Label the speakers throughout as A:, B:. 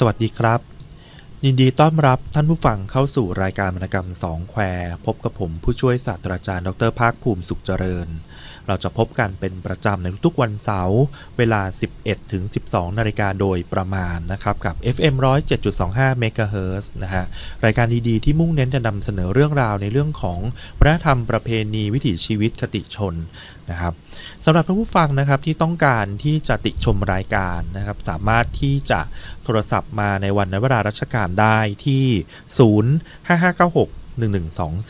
A: สวัสดีครับ ยินดีต้อนรับท่านผู้ฟังเข้าสู่รายการวรรณกรรมสองแคว พบกับผมผู้ช่วยศาสตราจารย์ดรภาคภูมิสุขเจริญ เราจะพบกันเป็นประจำในทุกๆวันเสาร์เวลา 11ถึง12 นาฬิกาโดยประมาณนะครับกับ FM 107.25 MHz นะฮะรายการดีๆที่มุ่งเน้นจะนำเสนอเรื่องราวในเรื่องของวัฒนธรรมประเพณีวิถีชีวิตคติชนนะครับสำหรับท่านผู้ฟังนะครับที่ต้องการที่จะติชมรายการนะครับสามารถที่จะโทรศัพท์มาในวันในเวลาราชการได้ที่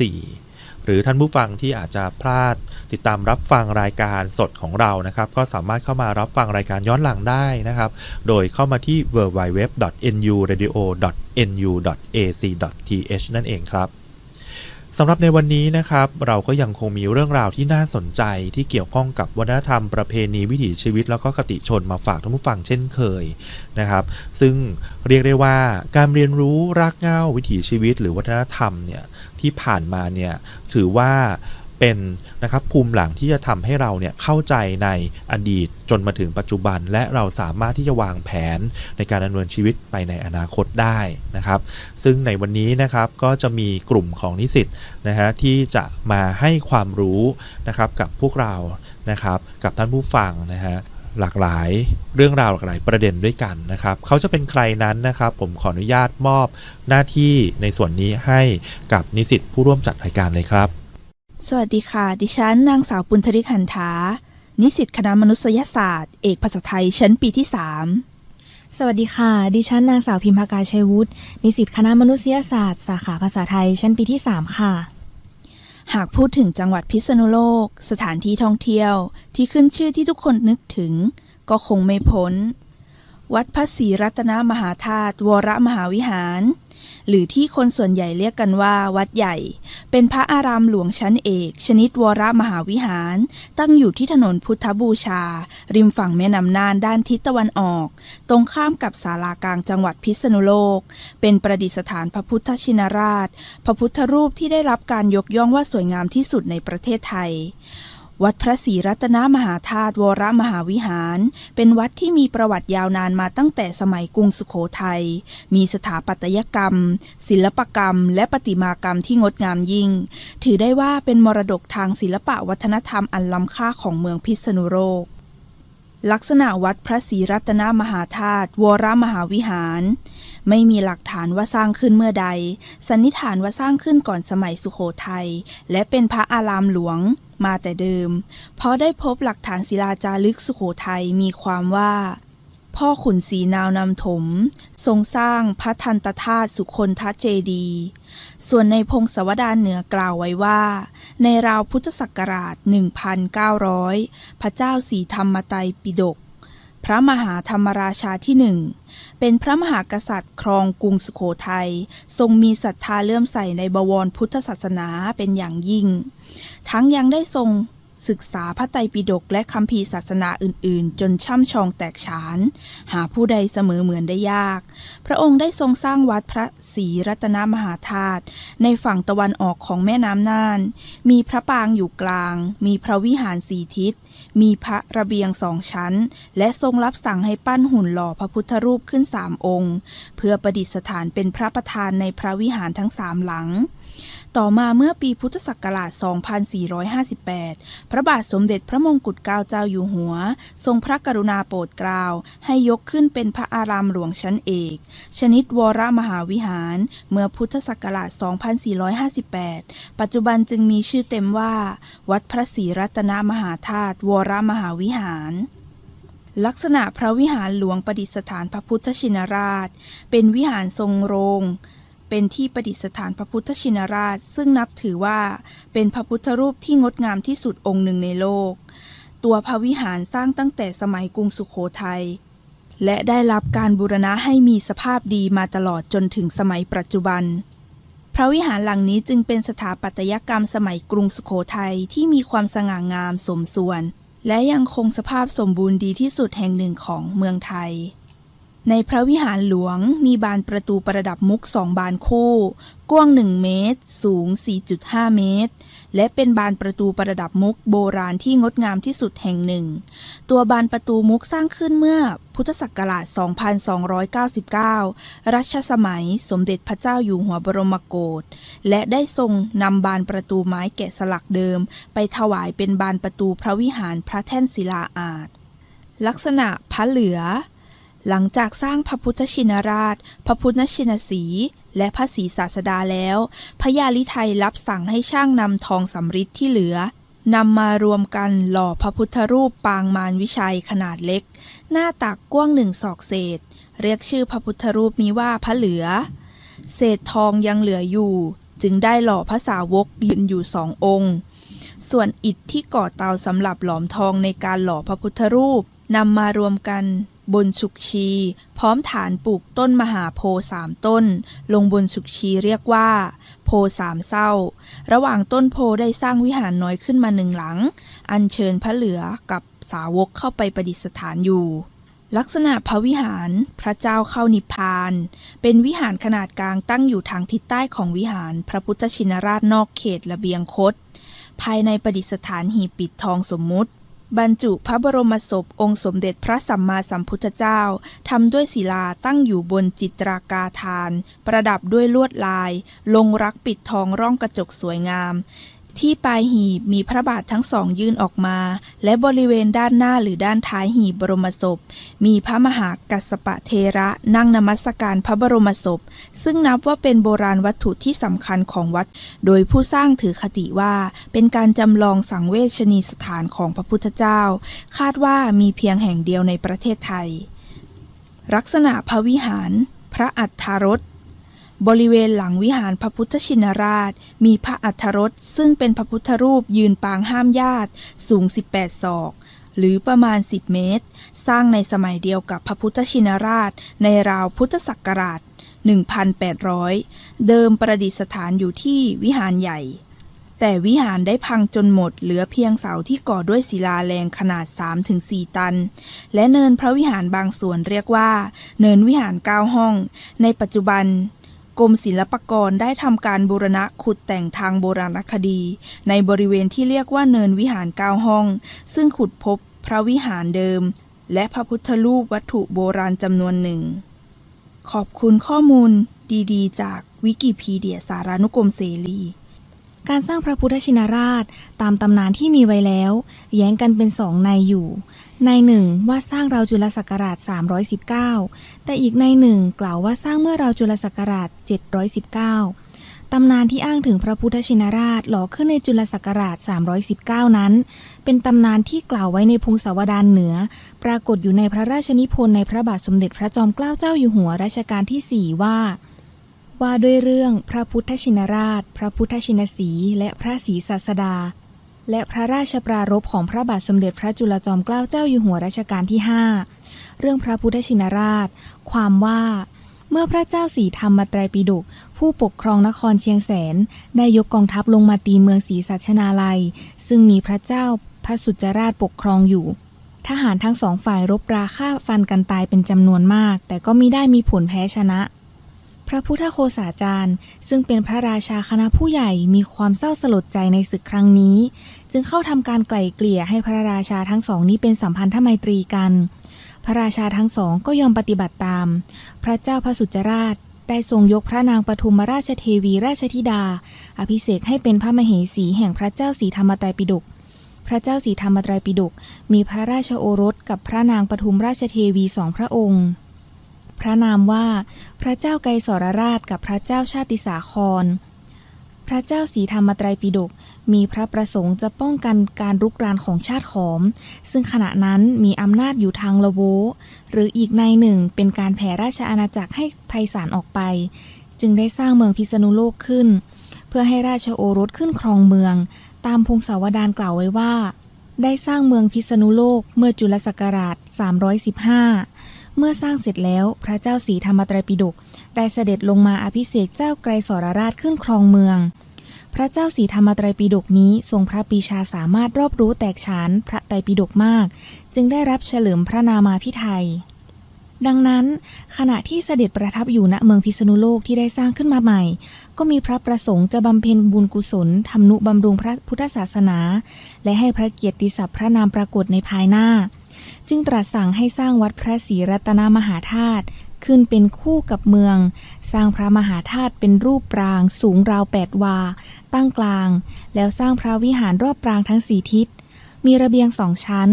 A: 055961124 หรือท่านผู้ฟังที่อาจจะพลาดติดตามรับฟังรายการสดของเรานะครับ ก็สามารถเข้ามารับฟังรายการย้อนหลังได้นะครับ โดยเข้ามาที่ www.nuradio.nu.ac.th นั่นเองครับ สำหรับในวันนี้นะครับ เราก็ยังคงมีเรื่องราวที่น่าสนใจที่เกี่ยวข้องกับวัฒนธรรมประเพณีวิถีชีวิต แล้วก็คติชนมาฝากท่านผู้ฟังเช่นเคยนะครับ ซึ่งเรียกได้ว่าการเรียนรู้รากเหง้าวิถีชีวิต หรือวัฒนธรรมเนี่ยที่ผ่านมาเนี่ยถือว่า เป็นนะครับภูมิหลังที่จะทำให้เราเนี่ยเข้าใจในอดีตจนมาถึงปัจจุบัน และเราสามารถที่จะวางแผนในการดำเนินชีวิตไปในอนาคตได้นะครับ ซึ่งในวันนี้นะครับก็จะมีกลุ่มของนิสิตนะฮะที่จะมาให้ความรู้นะครับกับพวกเรานะครับกับท่านผู้ฟังนะฮะหลากหลายเรื่องราวหลากหลายประเด็นด้วยกันนะครับ เขาจะเป็นใครนั้นนะครับ ผมขออนุญาตมอบหน้าที่ในส่วนนี้ให้กับนิสิตผู้ร่วมจัดรายการเลยครับ
B: สวัสดีค่ะ ดิฉันนางสาวปุณธริกหันถา นิสิตคณะมนุษยศาสตร์ เอกภาษาไทยชั้นปีที่
C: สวัสดีค่ะ ดิฉันนางสาวพิมพากาชัยวุฒิ นิสิตคณะมนุษยศาสตร์ สาขาภาษาไทยชั้นปีที่ 3 ค่ะ
B: 3หากพูดถึงจังหวัดพิษณุโลก สถานที่ท่องเที่ยว ที่ขึ้นชื่อที่ทุกคนนึกถึง ก็คงไม่พ้น วัดพระศรีรัตนมหาธาตุวรมหาวิหาร หรือที่คนส่วนใหญ่เรียกกันว่า วัดใหญ่ เป็นพระอารามหลวงชั้นเอก ชนิดวรมหาวิหาร ตั้งอยู่ที่ถนนพุทธบูชา ริมฝั่งแม่น้ำน่านด้านทิศตะวันออก ตรงข้ามกับศาลากลางจังหวัดพิษณุโลก เป็นประดิษฐานพระพุทธชินราช พระพุทธรูปที่ได้รับการยกย่องว่าสวยงามที่สุดในประเทศไทย วัดพระศรีรัตนมหาธาตุวรมหาวิหาร เป็นวัดที่มีประวัติยาวนานมาตั้งแต่สมัยกรุงสุโขทัย มีสถาปัตยกรรม ศิลปกรรม และประติมากรรมที่งดงามยิ่ง ถือได้ว่าเป็นมรดกทางศิลปะวัฒนธรรมอันล้ำค่าของเมืองพิษณุโลก ลักษณะวัดพระศรีรัตนมหาธาตุวรมหาวิหาร ไม่มีหลักฐานว่าสร้างขึ้นเมื่อใด สันนิษฐานว่าสร้างขึ้นก่อนสมัยสุโขทัยและเป็นพระอารามหลวงมาแต่เดิม เพราะได้พบหลักฐานศิลาจารึกสุโขทัยมีความว่า พ่อขุนศรีนาวนำถม ทรงสร้างพระทันตธาตุสุคนทเจดี ส่วนในพงศวดารเหนือกล่าวไว้ว่า ในราวพุทธศักราช 1900 พระเจ้าสีธรรมไตรปิฎกพระมหาธรรมราชาที่หนึ่ง เป็นพระมหากษัตริย์ครองกรุงสุโขทัย ทรงมีศรัทธาเลื่อมใสในบวรพุทธศาสนาเป็นอย่างยิ่ง ทั้งยังได้ทรง ศึกษาพระไตรปิฎกและคัมภีร์ศาสนาอื่นๆ จนช่ำชองแตกฉาน หาผู้ใดเสมอเหมือนได้ยาก พระองค์ได้ทรงสร้างวัดพระศรีรัตนมหาธาตุในฝั่งตะวันออกของแม่น้ำน่าน มีพระปางอยู่กลาง มีพระวิหารสีทิศ มีพระระเบียงสองชั้น และทรงรับสั่งให้ปั้นหุ่นหล่อพระพุทธรูปขึ้นสามองค์ เพื่อประดิษฐานเป็นพระประธานในพระวิหารทั้งสามหลัง ต่อมาเมื่อปีพุทธศักราช 2458 พระบาทสมเด็จพระมงกุฎเกล้าเจ้าอยู่หัว ทรงพระกรุณาโปรดเกล้าให้ยกขึ้นเป็นพระอารามหลวงชั้นเอก ชนิดวรมหาวิหาร เมื่อพุทธศักราช 2458 ปัจจุบันจึงมีชื่อเต็มว่า วัดพระศรีรัตนมหาธาตุวรมหาวิหารลักษณะพระวิหารหลวงประดิษฐานพระพุทธชินราช เป็นวิหารทรงโรง เป็นที่ประดิษฐานพระพุทธชินราช ซึ่งนับถือว่าเป็นพระพุทธรูปที่งดงามที่สุดองค์หนึ่งในโลก ตัวพระวิหารสร้างตั้งแต่สมัยกรุงสุขโขทัยและได้รับการบูรณะให้มีสภาพดีมาตลอดจนถึงสมัยปัจจุบัน พระวิหารหลังนี้จึงเป็นสถาปัตยกรรมสมัยกรุงสุขโขทัยที่มีความสง่างามสมส่วน และยังคงสภาพสมบูรณ์ดีที่สุดแห่งหนึ่งของเมืองไทย ในพระวิหารหลวงมีบานประตูประดับมุกสองบานคู่ กว้าง 1 เมตร สูง 4.5 เมตร และเป็นบานประตูประดับมุกโบราณที่งดงามที่สุดแห่งหนึ่ง ตัวบานประตูมุกสร้างขึ้นเมื่อพุทธศักราช 2299 รัชสมัยสมเด็จพระเจ้าอยู่หัวบรมโกศ และได้ทรงนำบานประตูไม้แกะสลักเดิม ไปถวายเป็นบานประตูพระวิหารพระแท่นศิลาอาจ ลักษณะพระเหลือ หลังจากสร้างพระพุทธชินราช พระพุทธชินสี และพระศรีศาสดาแล้ว พระยาลิไทยรับสั่งให้ช่างนำทองสำริดที่เหลือนำมารวมกันหล่อพระพุทธรูปปางมารวิชัยขนาดเล็ก หน้าตักกว้างหนึ่งศอกเศษ เรียกชื่อพระพุทธรูปนี้ว่าพระเหลือ เศษทองยังเหลืออยู่ จึงได้หล่อพระสาวกยืนอยู่สององค์ ส่วนอิฐที่ก่อเตาสำหรับหลอมทองในการหล่อพระพุทธรูปนำมารวมกัน บนฉุกชี พร้อมฐานปลูกต้นมหาโพธิ์สามต้น ลงบนฉุกชีเรียกว่า โพธิ์สามเศร้า ระหว่างต้นโพธิ์ได้สร้างวิหารน้อยขึ้นมาหนึ่งหลัง อัญเชิญพระเหลือกับสาวกเข้าไปประดิษฐานอยู่ ลักษณะพระวิหารพระเจ้าเข้านิพพาน เป็นวิหารขนาดกลางตั้งอยู่ทางทิศใต้ของวิหารพระพุทธชินราชนอกเขตระเบียงคต ภายในประดิษฐานหีบปิดทองสมมุติ บรรจุพระบรมศพองค์สมเด็จพระสัมมาสัมพุทธเจ้าทำด้วยศิลาตั้งอยู่บนจิตรากาทาน ประดับด้วยลวดลาย ลงรักปิดทองร่องกระจกสวยงาม ที่ปลายหีบมีพระบาททั้งสองยื่นออกมา และบริเวณด้านหน้าหรือด้านท้ายหีบบรมศพ มีพระมหากัสสปะเทระนั่งนมัสการพระบรมศพ ซึ่งนับว่าเป็นโบราณวัตถุที่สำคัญของวัด โดยผู้สร้างถือคติว่า เป็นการจำลองสังเวชนีสถานของพระพุทธเจ้า คาดว่ามีเพียงแห่งเดียวในประเทศไทย ลักษณะพระวิหาร พระอัฏฐารถ บริเวณหลังวิหารพระพุทธชินราช มีพระอัฏฐรถซึ่งเป็นพระพุทธรูปยืนปางห้ามญาติสูง 18 ศอก หรือประมาณ 10 เมตร สร้างในสมัยเดียวกับพระพุทธชินราช ในราวพุทธศักราช 1,800 เดิมประดิษฐานอยู่ที่วิหารใหญ่ แต่วิหารได้พังจนหมดเหลือเพียงเสาที่ก่อด้วยศิลาแรงขนาด 3-4 ตัน และเนินพระวิหารบางส่วนเรียกว่า เนินวิหารเก้าห้อง ในปัจจุบัน กรมศิลปากรได้ทำการบูรณะขุดแต่งทางโบราณคดี ในบริเวณที่เรียกว่าเนินวิหารเก้าห้อง ซึ่งขุดพบพระวิหารเดิม และพระพุทธรูปวัตถุโบราณจำนวนหนึ่ง ขอบคุณข้อมูลดีๆ จากวิกิพีเดียสารานุกรมเสรี
C: การสร้างพระพุทธชินราชตามตำนานที่มีไว้แล้ว แย้งกันเป็นสองในอยู่ ในหนึ่งว่าสร้างราวจุลศักราช 319 แต่อีกในหนึ่งกล่าวว่าสร้างเมื่อราวจุลศักราช 719 ตำนานที่อ้างถึงพระพุทธชินราชหล่อขึ้นในจุลศักราช 319 นั้น เป็นตำนานที่กล่าวไว้ในพงศาวดารเหนือ ปรากฏอยู่ในพระราชนิพนธ์ในพระบาทสมเด็จพระจอมเกล้าเจ้าอยู่หัวรัชกาลที่ 4 ว่า ว่าด้วยเรื่องพระพุทธชินราช พระพุทธชินสี และพระศรีศาสดา และพระราชปรารภของพระบาทสมเด็จพระจุลจอมเกล้าเจ้าอยู่หัวรัชกาลที่ 5 เรื่องพระพุทธชินราช ความว่าเมื่อพระเจ้าสีธรรมไตรปิฎกผู้ปกครองนครเชียงแสน ได้ยกกองทัพลงมาตีเมืองศรีสัชนาลัย ซึ่งมีพระเจ้าพระสุจราชปกครองอยู่ ทหารทั้งสองฝ่ายรบราฆ่าฟันกันตายเป็นจำนวนมาก แต่ก็มิได้มีผลแพ้ชนะ พระพุทธโคสาจารย์ ซึ่งเป็นพระราชาคณะผู้ใหญ่มีความเศร้าสลดใจในศึกครั้งนี้ จึงเข้าทำการไกล่เกลี่ยให้พระราชาทั้งสองนี้เป็นสัมพันธไมตรีกัน พระราชาทั้งสองก็ยอมปฏิบัติตาม พระเจ้าพระสุจราชได้ทรงยกพระนางปฐุมราชเทวีราชธิดา อภิเษกให้เป็นพระมเหสีแห่งพระเจ้าสีธรรมไตรปิฎกพระเจ้าสีธรรมไตรปิฎกมีพระราชโอรสกับพระนางปฐุมราชเทวีสองพระองค์ พระนามว่าพระเจ้าไกรสรราชกับพระเจ้าชาติสาคร พระเจ้าสีธรรมไตรปิฎกมีพระประสงค์จะป้องกันการรุกรานของชาติขอม ซึ่งขณะนั้นมีอำนาจอยู่ทางละโว หรืออีกในหนึ่งเป็นการแผ่ราชอาณาจักรให้ไพศาลออกไป จึงได้สร้างเมืองพิษณุโลกขึ้น เพื่อให้ราชโอรสขึ้นครองเมือง ตามพงศาวดารกล่าวไว้ว่า ได้สร้างเมืองพิษณุโลกเมื่อจุลศักราช 315 เมื่อสร้างเสร็จแล้วพระเจ้าสีธรรมไตรปิฎกได้เสด็จลงมาอภิเษกเจ้าไกรสรราชขึ้นครองเมือง พระเจ้าสีธรรมไตรปิฎกนี้ทรงพระปีชาสามารถรอบรู้แตกฉานพระไตรปิฎกมาก จึงได้รับเฉลิมพระนามาพิไทยดังนั้น ขณะที่เสด็จประทับอยู่ณเมืองพิษณุโลกที่ได้สร้างขึ้นมาใหม่ ก็มีพระประสงค์จะบำเพ็ญบุญกุศลทำนุบำรุงพระพุทธศาสนา และให้พระเกียรติศัพท์พระนามปรากฏในภายหน้า จึงตรัสสั่งให้สร้างวัดพระศรีรัตนมหาธาตุขึ้นเป็นคู่กับเมือง สร้างพระมหาธาตุเป็นรูปปรางสูงราวแปดวา ตั้งกลาง แล้วสร้างพระวิหารรอบปรางทั้งสี่ทิศ มีระเบียงสองชั้น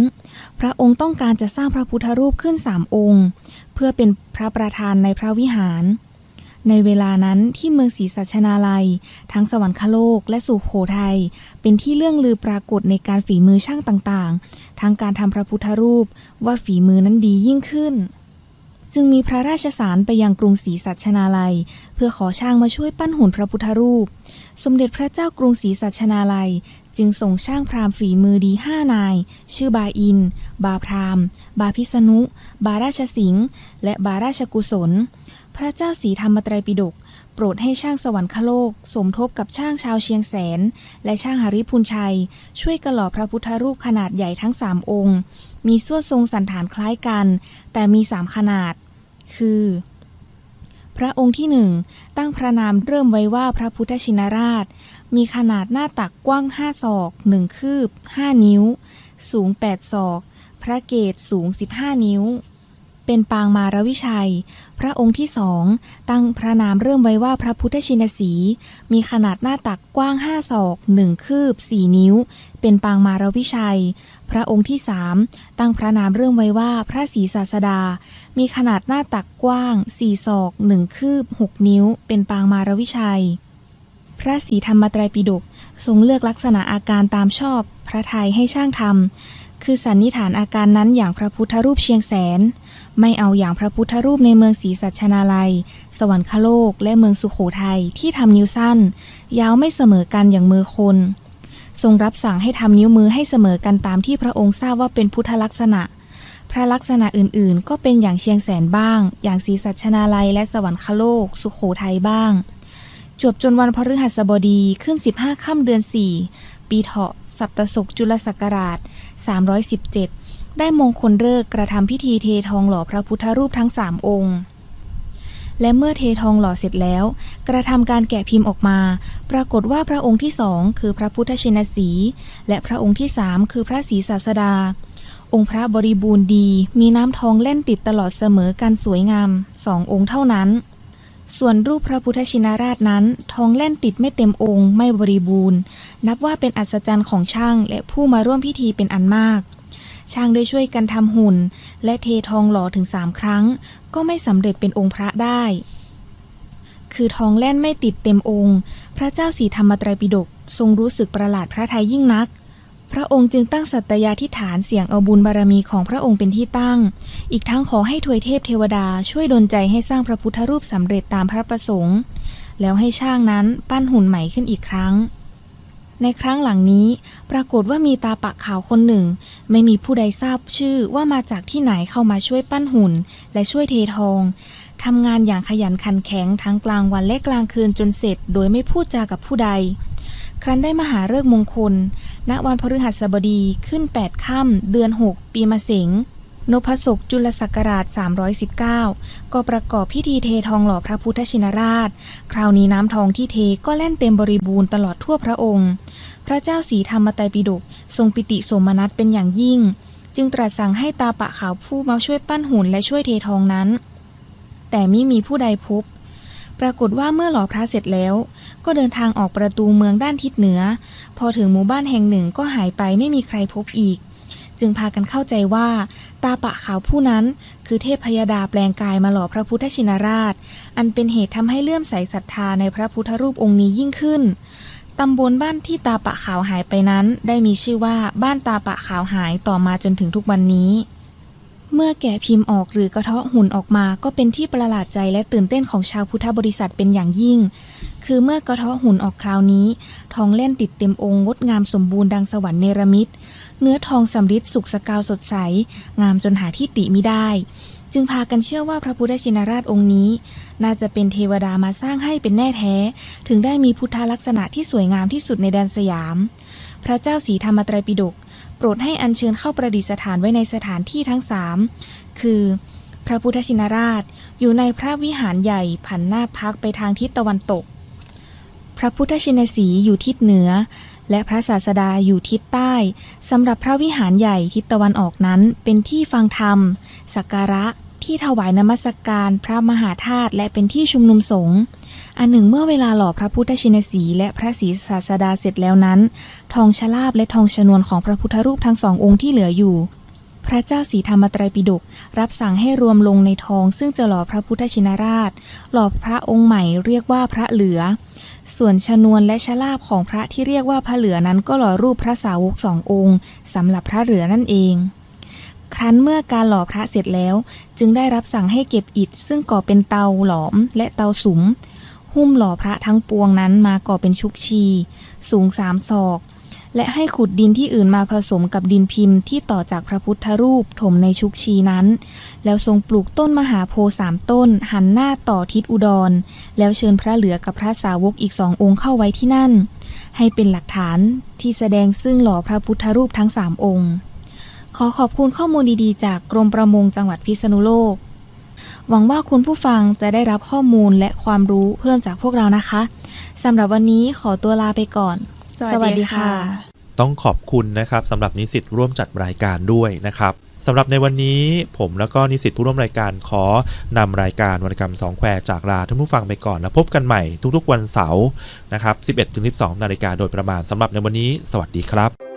C: พระองค์ต้องการจะสร้างพระพุทธรูปขึ้นสามองค์ เพื่อเป็นพระประธานในพระวิหาร ในเวลานั้นที่เมืองศรีสัชนาลัย ทั้งสวรรคโลกและสุโขทัยเป็นที่เรื่องลือปรากฏในการฝีมือช่างต่างๆ ทั้งการทำพระพุทธรูปว่าฝีมือนั้นดียิ่งขึ้น จึงมีพระราชสารไปยังกรุงศรีสัชนาลัย เพื่อขอช่างมาช่วยปั้นหุ่นพระพุทธรูป สมเด็จพระเจ้ากรุงศรีสัชนาลัย จึงส่งช่างพราหมณ์ฝีมือดีห้านาย ชื่อบาอิน บาพราหมณ์ บาพิษณุ บาราชสิงห์ และบาราชกุศล พระเจ้าสีธรรมตรัยปิฎกโปรดให้ช่างสวรรคโลก สมทบกับช่างชาวเชียงแสน และช่างหริพุนชัย ช่วยกระหล่อพระพุทธรูปขนาดใหญ่ทั้งสามองค์ มีส่วนทรงสันฐานคล้ายกัน แต่มีสามขนาด คือ พระองค์ที่หนึ่งตั้งพระนามเริ่มไว้ว่าพระพุทธชินราช มีขนาดหน้าตักกว้างห้าศอกหนึ่งคืบห้านิ้ว สูงแปดศอก พระเกศสูงสิบห้านิ้ว เป็นปางมารวิชัย พระองค์ที่สองตั้งพระนามเริ่มไว้ว่าพระพุทธชินสี มีขนาดหน้าตักกว้างห้าศอกหนึ่งคืบสี่นิ้ว เป็นปางมารวิชัย พระองค์ที่สามตั้งพระนามเริ่มไว้ว่าพระศรีศาสดา มีขนาดหน้าตักกว้างสี่ศอกหนึ่งคืบหกนิ้ว เป็นปางมารวิชัย พระศรีธรรมไตรปิฎกทรงเลือกลักษณะอาการตามชอบพระไทยให้ช่างทำ คือสันนิษฐานอาการนั้นอย่างพระพุทธรูปเชียงแสน ไม่เอาอย่างพระพุทธรูปในเมืองศรีสัชนาลัย สวรรคโลกและเมืองสุขโขทัยที่ทำนิ้วสั้น ยาวไม่เสมอกันอย่างมือคน ทรงรับสั่งให้ทำนิ้วมือให้เสมอกันตามที่พระองค์ทราบว่าเป็นพุทธลักษณะ พระลักษณะอื่นๆ ก็เป็นอย่างเชียงแสนบ้าง อย่างศรีสัชนาลัยและสวรรคโลก สุขโขทัยบ้าง จวบจนวันพฤหัสบดีขึ้น 15 ค่ำเดือน 4 ปีเถาะสัปตศกจุลศักราช 317 ได้มงคลเลิกกระทำพิธีเททองหล่อพระพุทธรูปทั้งสามองค์ และเมื่อเททองหล่อเสร็จแล้ว กระทำการแกะพิมพ์ออกมา ปรากฏว่าพระองค์ที่สองคือพระพุทธชินสี และพระองค์ที่สามคือพระศรีศาสดา องค์พระบริบูรณ์ดี มีน้ำทองเล่นติดตลอดเสมอกันสวยงามสององค์เท่านั้น ส่วนรูปพระพุทธชินราชนั้น ทองเล่นติดไม่เต็มองค์ไม่บริบูรณ์ นับว่าเป็นอัศจรรย์ของช่างและผู้มาร่วมพิธีเป็นอันมาก ช่างได้ช่วยกันทำหุ่น และเททองหล่อถึงสามครั้ง ก็ไม่สำเร็จเป็นองค์พระได้ คือทองแล่นไม่ติดเต็มองค์ พระเจ้าสีธรรมตรปิฎกทรงรู้สึกประหลาดพระทัยยิ่งนัก พระองค์จึงตั้งสัตยาธิฐานเสียงเอาบุญบารมีของพระองค์เป็นที่ตั้ง อีกทั้งขอให้ทวยเทพเทวดาช่วยดลใจให้สร้างพระพุทธรูปสำเร็จตามพระประสงค์ แล้วให้ช่างนั้นปั้นหุ่นใหม่ขึ้นอีกครั้ง ในครั้งหลังนี้ปรากฏว่ามีตาปะขาวคนหนึ่ง ไม่มีผู้ใดทราบชื่อว่ามาจากที่ไหนเข้ามาช่วยปั้นหุ่น และช่วยเททองทำงานอย่างขยันขันแข็งทั้งกลางวันและกลางคืนจนเสร็จ โดยไม่พูดจากับผู้ใด ครั้นได้มหาฤกษ์มงคล ณวันพฤหัสบดีขึ้น 8 ค่ำเดือน 6 ปีมะเสงนพศกจุลศักราช 319 ก็ประกอบพิธีเททองหล่อพระพุทธชินราช คราวนี้น้ำทองที่เทก็แล่นเต็มบริบูรณ์ตลอดทั่วพระองค์ พระเจ้าสีธรรมไตรปิฎกทรงปิติโสมนัสเป็นอย่างยิ่ง จึงตรัสสั่งให้ตาปะขาวผู้มาช่วยปั้นหุ่นและช่วยเททองนั้น แต่ไมิมีผู้ใดพบ ปรากฏว่าเมื่อหล่อพระเสร็จแล้ว ก็เดินทางออกประตูเมืองด้านทิศเหนือ พอถึงหมู่บ้านแห่งหนึ่งก็หายไปไม่มีใครพบอีก จึงพากันเข้าใจว่า ตาปะขาวผู้นั้น คือเทพพยดาแปลงกายมาหล่อพระพุทธชินราช อันเป็นเหตุทำให้เลื่อมใสศรัทธาในพระพุทธรูปองค์นี้ยิ่งขึ้นตำบลบ้านที่ตาปะขาวหายไปนั้น ได้มีชื่อว่าบ้านตาปะขาวหายต่อมาจนถึงทุกวันนี้ เมื่อแกะพิมพ์ออกหรือกระเทาะหุ่นออกมา ก็เป็นที่ประหลาดใจและตื่นเต้นของชาวพุทธบริษัทเป็นอย่างยิ่ง คือเมื่อกระเทาะหุ่นออกคราวนี้ ทองเล่นติดเต็มองค์งดงามสมบูรณ์ดังสวรรค์เนรมิต เนื้อทองสำริดสุกสกาวสดใส งามจนหาที่ติมิได้ จึงพากันเชื่อว่าพระพุทธชินราชองค์นี้ น่าจะเป็นเทวดามาสร้างให้เป็นแน่แท้ ถึงได้มีพุทธลักษณะที่สวยงามที่สุดในแดนสยาม พระเจ้าสีธรรมตรัยปิฎกโปรดให้อัญเชิญเข้าประดิษฐานไว้ในสถานที่ทั้งสามคือ พระพุทธชินราชอยู่ในพระวิหารใหญ่ผันหน้าพักไปทางทิศตะวันตก พระพุทธชินสีอยู่ทิศเหนือ และพระศาสดาอยู่ทิศใต้สำหรับพระวิหารใหญ่ทิศตะวันออกนั้นเป็นที่ฟังธรรม สักการะ ที่ถวายนมัสการพระมหาธาตุและเป็นที่ชุมนุมสงฆ์อันหนึ่งเมื่อเวลาหล่อพระพุทธชินสีและพระศรีศาสดาเสร็จแล้วนั้น ทองชลาบและทองชนวนของพระพุทธรูปทั้งสององค์ที่เหลืออยู่ พระเจ้าสีธรรมไตรปิฎกรับสั่งให้รวมลงในทอง ซึ่งจะหล่อพระพุทธชินราช หล่อพระองค์ใหม่เรียกว่าพระเหลือ ส่วนชนวนและชลาบของพระที่เรียกว่าพระเหลือนั้นก็หล่อรูปพระสาวกสององค์สำหรับพระเหลือนั่นเอง ครั้นเมื่อการหล่อพระเสร็จแล้ว จึงได้รับสั่งให้เก็บอิฐ ซึ่งก่อเป็นเตาหลอมและเตาสุม หุ้มหล่อพระทั้งปวงนั้นมาก่อเป็นชุกชี สูงสามศอก และให้ขุดดินที่อื่นมาผสมกับดินพิมพ์ที่ต่อจากพระพุทธรูปถมในชุกชีนั้น แล้วทรงปลูกต้นมหาโพธิ์สามต้น หันหน้าต่อทิศอุดร แล้วเชิญพระเหลือกับพระสาวกอีกสององค์เข้าไว้ที่นั่น ให้เป็นหลักฐานที่แสดงซึ่งหล่อพระพุทธรูปทั้งสามองค์ ขอขอบคุณข้อมูลดีๆ จากกรมประมงจังหวัดพิษณุโลก หวังว่าคุณผู้ฟังจะได้รับข้อมูลและความรู้เพิ่มจากพวกเรานะคะสำหรับวันนี้ขอตัวลาไปก่อน
A: ต้องขอบคุณนะครับสำหรับนิสิตร่วมจัดรายการด้วยนะครับสำหรับในวันนี้ผมแล้วก็นิสิตผู้ร่วมรายการขอนำรายการวรรณกรรมสองแควจากลาท่านผู้ฟังไปก่อนแล้วพบกันใหม่ทุกๆวันเสาร์นะครับ 11-12 นาฬิกาโดยประมาณสำหรับในวันนี้ สวัสดีครับ